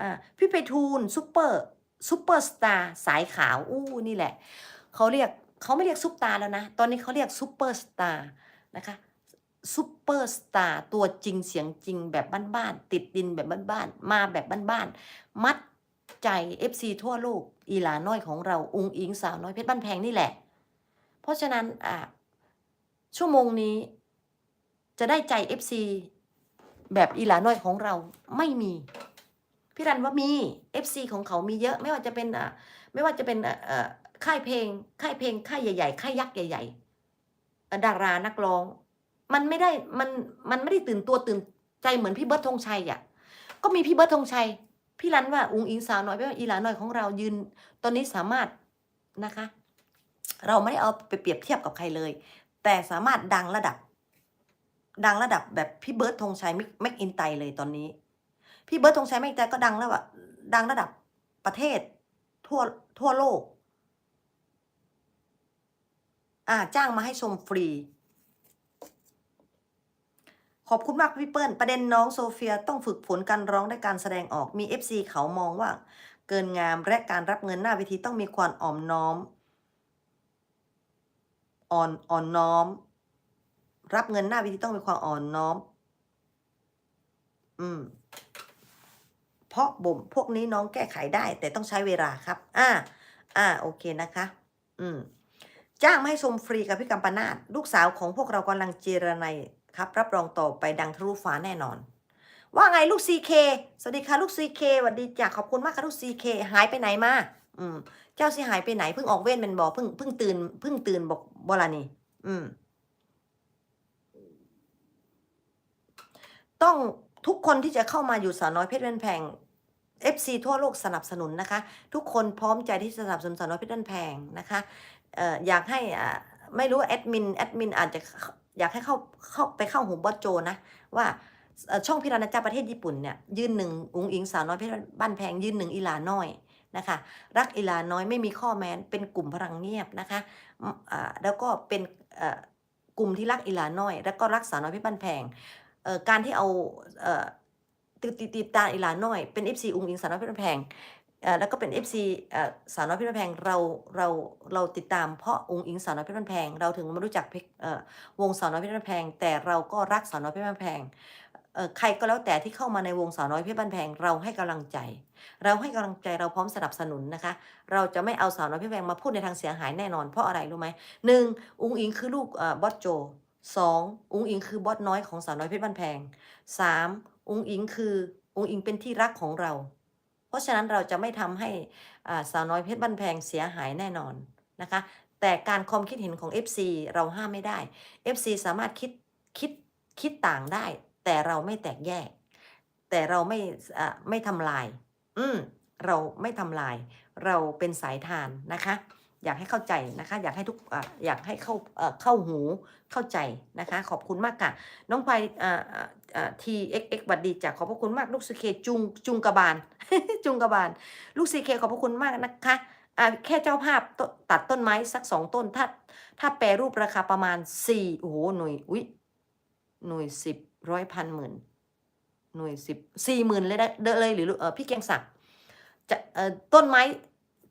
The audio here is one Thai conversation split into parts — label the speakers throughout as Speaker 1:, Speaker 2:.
Speaker 1: อ่าพี่ไปทูลซูเปอร์ซูเปอร์สตาร์สายขาวอู้นี่แหละเขาเรียกเขาไม่เรียกซุปตาแล้วนะ ตอนนี้เขาเรียกซูเปอร์สตาร์นะคะซูเปอร์สตาร์ตัวจริงเสียงจริงแบบบ้านๆติดดินแบบบ้านๆมาแบบบ้านๆมัดใจ FC ทั่วโลกอีหลาน้อยของเราอุงอิงสาวน้อยเพชรบ้านแพงนี่แหละ เพราะฉะนั้นอ่าชั่วโมงนี้จะได้ใจ FC แบบอีหลาน้อยของเราไม่มี พี่รันว่ามี FC ของเขามีเยอะ ไม่ว่าจะเป็นอ่าไม่ว่าจะเป็นอ่าค่ายเพลง ค่ายเพลงค่ายใหญ่ๆค่ายยักษ์ใหญ่ๆอ่ดารานักร้อง มันไม่ได้มันมันไม่ได้ตื่นตัวตื่นใจเหมือนพี่เบิร์ดธงชัยอะก็มีพี่เบิร์ดธงชัย พี่รันว่าอุงอิงสาวน้อยไม่ว่าอีหลาน้อยของเรายืน ตอนนี้สามารถนะคะ เราไม่ได้เอาไปเปรียบเทียบกับใครเลย แต่สามารถดังระดับ ดังระดับแบบพี่เบิร์ดธงชัยแม็กอินไตเลยตอนนี้ พี่เบิร์ดธงชัยแม็กอินไตก็ดังแล้วอะดังระดับประเทศ ทั่วทั่วโลก อ่าจ้างมาให้ชมฟรี ขอบคุณมากพี่เปิ้ลประเด็นน้องโซเฟียต้องฝึกฝนการร้องและการแสดงออกมี FC เขามองว่า เกินงามและการรับเงินหน้าเวทีต้องมีความอ่อมน้อมอ่อนอ่อนน้อม รับเงินหน้าเวทีต้องมีความอ่อนน้อม อืม เพราะบ่มพวกนี้น้องแก้ไขได้ แต่ต้องใช้เวลาครับ อ่า อ่า โอเคนะคะ อืม จ้างมาให้ชมฟรีกับพี่กัมปนาตลูกสาวของพวกเรากำลังเจรไนยครับ รับรองต่อไปดังทะลุฟ้าแน่นอน ว่าไงลูกซีเคสวัสดีค่ะลูกซีเคสวัสดีจ้ะขอบคุณมากค่ะลูกซีเคหายไปไหนมา อืม เจ้าสิหายไปไหนเพิ่งออกเว้นเป็นบอเพิ่งเพิ่งตื่นเพิ่งตื่นบอกบลานี่อืม ต้อง ทุกคนที่จะเข้ามาอยู่สาวน้อยเพชรเวนแพง FC ทั่วโลกสนับสนุนนะคะ ทุกคนพร้อมใจที่จะสนับสนุนสาวน้อยเพชรเวนแพงนะคะอยากให้ไม่รู้แอดมินแอดมินอาจจะอยากให้เข้าเข้าไปเข้าหูบอสโจนะว่าช่องพิราณาจาประเทศญี่ปุ่นเนี่ยยืนหนึ่งอุงอิงสาวน้อยเพชรบ้านแพงยืนหนึ่งอีหลาน้อยนะคะ รักอีหลาน้อยไม่มีข้อแม้นเป็นกลุ่มพลังเงียบนะคะแล้วก็เป็นกลุ่มที่รักอีหลาน้อย แล้วก็รักสาวน้อยเพชรบ้านแพง การที่เอาติดติดติดตามอีหลาน้อย เป็น FC อุงอิงสาวน้อยเพชรบ้านแพงแล้วก็เป็น FC เอ่อสาวน้อยเพชรบ้านแพงเราเราเราติดตามเพราะอุงอิงสาวน้อยเพชรบ้านแพง เราถึงมารู้จักเพชรวงสาวน้อยเพชรบ้านแพง แต่เราก็รักสาวน้อยเพชรบ้านแพงใครก็แล้วแต่ที่เข้ามาในวงสาวน้อยเพชรบ้านแพงเราให้กำลังใจ เราให้กำลังใจเราพร้อมสนับสนุนนะคะ เราจะไม่เอาสาวน้อยเพชรบ้านแพงมาพูดในทางเสียหายแน่นอนเพราะอะไรรู้ไหมหนึ่งอุงอิงคือลูกบอสโจ สององอิงคือบอสน้อยของสาวน้อยเพชรบ้านแพงสามอุงอิงคืออุงอิงเป็นที่รักของเรา เพราะฉะนั้นเราจะไม่ทำให้สาวน้อยเพชรบ้านแพงเสียหายแน่นอนนะคะ แต่การความคิดเห็นของ FC เราห้ามไม่ได้ FC สามารถคิดคิดคิดต่างได้ แต่เราไม่แตกแยก แต่เราไม่ไม่ทำลาย อืมเราไม่ทำลาย เราเป็นสายทานนะคะ อยากให้เข้าใจนะคะ อยากให้ทุกออยากให้เข้าเข้าหูเข้าใจนะคะ ขอบคุณมากค่ะ น้องพลอยทีเอ็กเอ็กบัดดีจ้ะขอบพระคุณมากลูกซีเคจุงจุงกระบาล จุงกระบาล ลูกซีเคขอบพระคุณมากนะคะแค่เจ้าภาพตตัดต้นไม้สักสองต้น ถ้าถ้าแปรรูปราคาประมาณสี่โอ้โหหน่วยอุ้ยหน่วยสิบร้อยพันหมื่นหน่วยสิบสี่หมื่นเลยได้เลยหรือเออพี่เกียงศักดิ์จะต้นไม้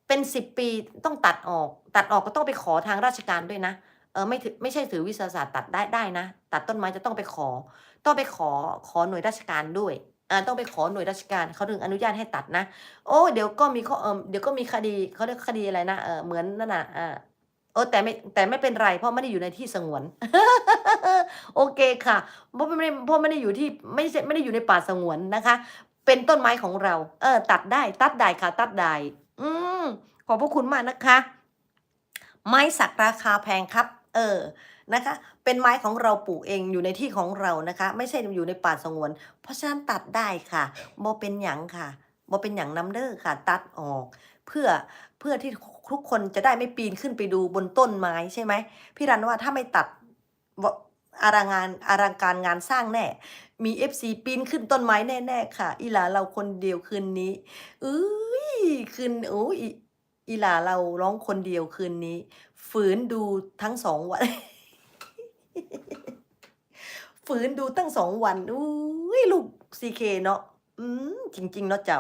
Speaker 1: เป็นสิบปีต้องตัดออก ตัดออกก็ต้องไปขอทางราชการด้วยนะเออไม่ถือไม่ใช่ถือวิทยาศาสตร์ตัดได้ได้นะ ตัดต้นไม้จะต้องไปขอ ต้องไปขอขอหน่วยราชการด้วยอ่าต้องไปขอหน่วยราชการเขาถึงอนุญาตให้ตัดนะ โอ้เดี๋ยวก็มีข้อเออเดี๋ยวก็มีคดีเขาเรียกคดีอะไรนะเออเหมือนนั่นน่ะอ่าเออแต่ไม่แต่ไม่เป็นไรเพราะไม่ได้อยู่ในที่สงวน โอเคค่ะเพราะไม่ได้เพราะไม่ได้อยู่ที่ไม่ใช่ไม่ได้อยู่ในป่าสงวนนะคะ เป็นต้นไม้ของเรา เออ ตัดได้ตัดได้ค่ะ ตัดได้ อืมขอบพระคุณมากนะคะ ไม้สักราคาแพงครับ เออนะคะ เป็นไม้ของเราปลูกเองอยู่ในที่ของเรานะคะ ไม่ใช่อยู่ในป่าสงวน เพราะฉะนั้นตัดได้ค่ะบ่เป็นหยังค่ะบ่เป็นหยังน้ำเด้อค่ะ ตัดออก เพื่อเพื่อที่ทุกคนจะได้ไม่ปีนขึ้นไปดูบนต้นไม้ใช่ไหมพี่รันว่าถ้าไม่ตัดอารางงานอารังการงานสร้างแน่ มีเอฟซีปีนขึ้นต้นไม้แน่ ๆ ค่ะ อีหลาเราคนเดียวคืนนี้เอ้ย คืนโอ้ยอีหลาเราร้องคนเดียวคืนนี้ ฝืนดูทั้งสองวัน ฝืนดูตั้งสองวันอุ้ยลูกซีเคเนาะอืมจริง ๆ เนาะเจ้า